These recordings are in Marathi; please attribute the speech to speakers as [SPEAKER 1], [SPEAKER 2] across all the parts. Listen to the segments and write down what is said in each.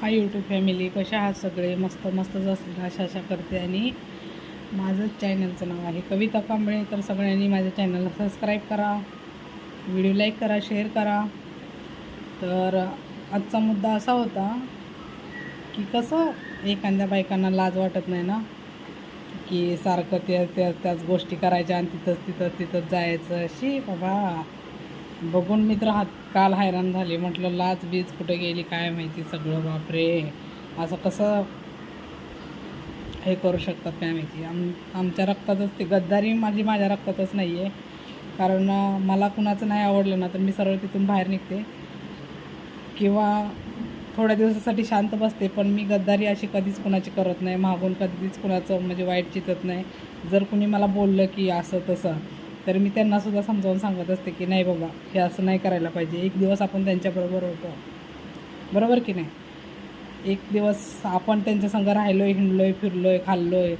[SPEAKER 1] हा यूट्यूब फॅमिली कशा आहात सगळे? मस्त मस्तच असतील अशा अशा करते आणि माझं चॅनलचं नाव आहे. कविता कांबळे तर सगळ्यांनी माझ्या चॅनलला सबस्क्राईब करा व्हिडिओ लाईक करा शेअर करा. तर आजचा मुद्दा असा होता की कसं एखाद्या बायकांना लाज वाटत नाही ना? की सारखं त्या त्या त्याच गोष्टी करायच्या आणि तिथंच तिथंच तिथंच जायचं. शी बाबा! बघून मित्र हात काल हैराण झाले. म्हटलं लाच बीज कुठे गेली काय माहिती सगळं बापरे. असं कसं हे करू शकतात काय माहिती. आम आमच्या रक्तातच ते गद्दारी माझी माझ्या रक्तातच नाही आहे कारण मला कुणाचं नाही आवडलं ना तर मी सरळ तिथून बाहेर निघते. किंवा थोड्या दिवसासाठी शांत बसते पण मी गद्दारी अशी कधीच कुणाची करत नाही. मागून कधीच कुणाचं म्हणजे वाईट चितत नाही. जर कुणी मला बोललं की असं तसं तर मी त्यांनासुद्धा समजावून सांगत असते की नाही बाबा हे असं नाही करायला पाहिजे. एक दिवस आपण त्यांच्याबरोबर होतो. बरोबर की नाही? एक दिवस आपण त्यांच्या संग राहिलो आहे हिंडलो आहे फिरलो आहे खाल्लो आहे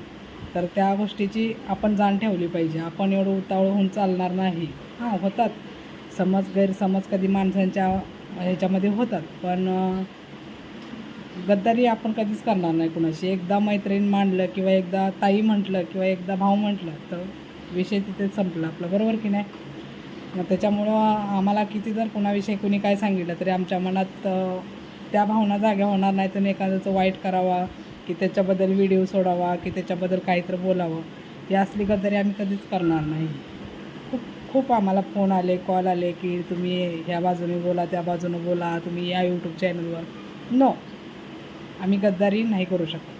[SPEAKER 1] तर त्या गोष्टीची आपण जाण ठेवली पाहिजे. आपण एवढं उतावळ होऊन चालणार नाही. हां होतात. समज गैरसमज कधी माणसांच्या ह्याच्यामध्ये होतात पण गद्दारी आपण कधीच करणार नाही कुणाशी. एकदा मैत्रीण मांडलं किंवा एकदा ताई म्हटलं किंवा एकदा भाऊ म्हटलं तर विषय तिथे संपला. आपला बरोबर की नाही? मग त्याच्यामुळं आम्हाला किती जर कुणाविषयी कुणी काय सांगितलं तरी आमच्या मनात त्या भावना जाग्या होणार नाही तर एखाद्याचं वाईट करावा की त्याच्याबद्दल व्हिडिओ सोडावा की त्याच्याबद्दल काहीतरी बोलावं ही असली गद्दारी आम्ही कधीच करणार नाही. खूप खूप आम्हाला फोन आले कॉल आले की तुम्ही ह्या बाजूने बोला त्या बाजूने बोला तुम्ही या यूट्यूब चॅनलवर नो आम्ही गद्दारी नाही करू शकत.